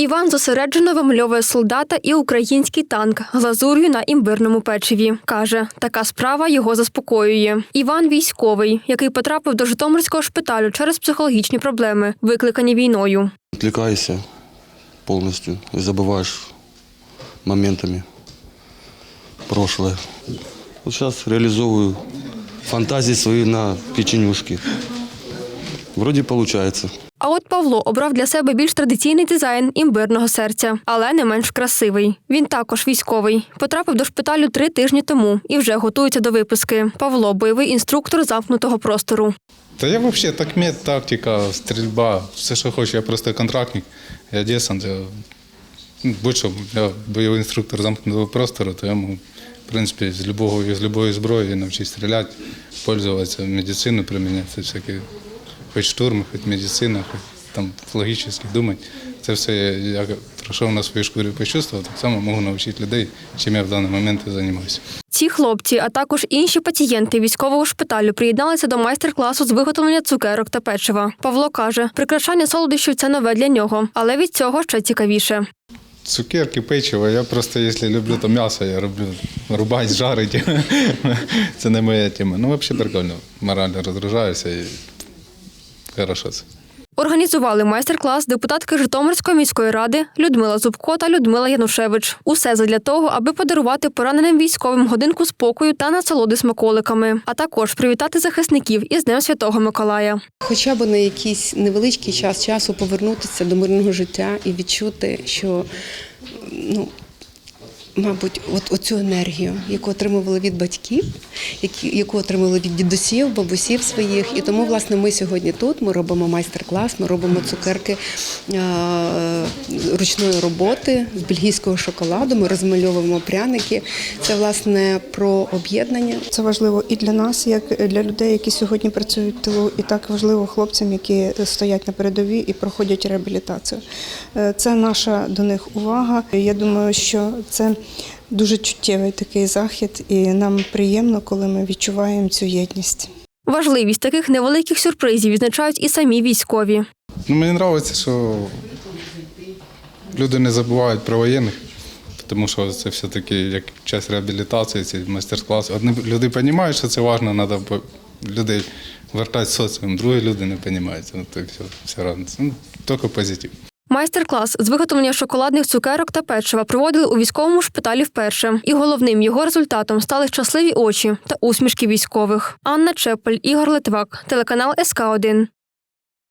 Іван зосереджено вимальовує солдата і український танк глазур'ю на імбирному печиві. Каже, така справа його заспокоює. Іван військовий, який потрапив до Житомирського шпиталю через психологічні проблеми, викликані війною. Отвлекаешься полностью и забываешь моментами прошлое. Вот сейчас реализовываю фантазии свои на печенюшки. Вроде получается. А от Павло обрав для себе більш традиційний дизайн імбирного серця, але не менш красивий. Він також військовий. Потрапив до шпиталю три тижні тому і вже готується до виписки. Павло бойовий інструктор замкнутого простору. Та я взагалі так мед, тактика, стрільба, все, що хочу. Я просто контрактник, я десант. Я, ну, будь-що, я бойовий інструктор замкнутого простору, то я можу, в принципі, з любого, з любої зброї навчитися стріляти, пользуватися, медицину приміняти, всякі, хоч штурми, хоч медицина, хоч там логічно думати. Це все я, пройшов на своїй шкурі почувствував, так само можу навчити людей, чим я в даний момент і займаюся. Ці хлопці, а також інші пацієнти військового шпиталю приєдналися до майстер-класу з виготовлення цукерок та печива. Павло каже, прикрашання солодощів це нове для нього, але від цього ще цікавіше. Цукерки, печиво. Я просто, якщо люблю то м'ясо, я роблю рубать, жарити. Це не моя тема. Ну, взагалі прикольно. Морально розгружаюся і хорошо. Організували майстер-клас депутатки Житомирської міської ради Людмила Зубко та Людмила Янушевич. Усе задля того, аби подарувати пораненим військовим годинку спокою та насолоди смаколиками, а також привітати захисників із Днем Святого Миколая. Хоча б на якийсь невеличкий час часу повернутися до мирного життя і відчути, що ну. Мабуть, от оцю енергію, яку отримували від батьків, яку отримали від дідусів, бабусів своїх. І тому, власне, ми сьогодні тут. Ми робимо майстер-клас, ми робимо цукерки е, ручної роботи з бельгійського шоколаду. Ми розмальовуємо пряники. Це власне про об'єднання. Це важливо і для нас, як для людей, які сьогодні працюють в тилу, і так важливо хлопцям, які стоять на передовій і проходять реабілітацію. Е, Це наша до них увага. Я думаю, що це дуже чуттєвий такий захід, і нам приємно, коли ми відчуваємо цю єдність. Важливість таких невеликих сюрпризів відзначають і самі військові. Ну, мені подобається, що люди не забувають про воєнних, тому що це все-таки як час реабілітації, ці майстер-класи. Одні люди розуміють, що це важливо, треба людей вертати в соціум, другі люди не розуміють. Ну, все, все разом. Ну, тільки позитив. Майстер-клас з виготовлення шоколадних цукерок та печива проводили у військовому шпиталі вперше. І головним його результатом стали щасливі очі та усмішки військових. Анна Чепель, Ігор Литвак, телеканал СК 1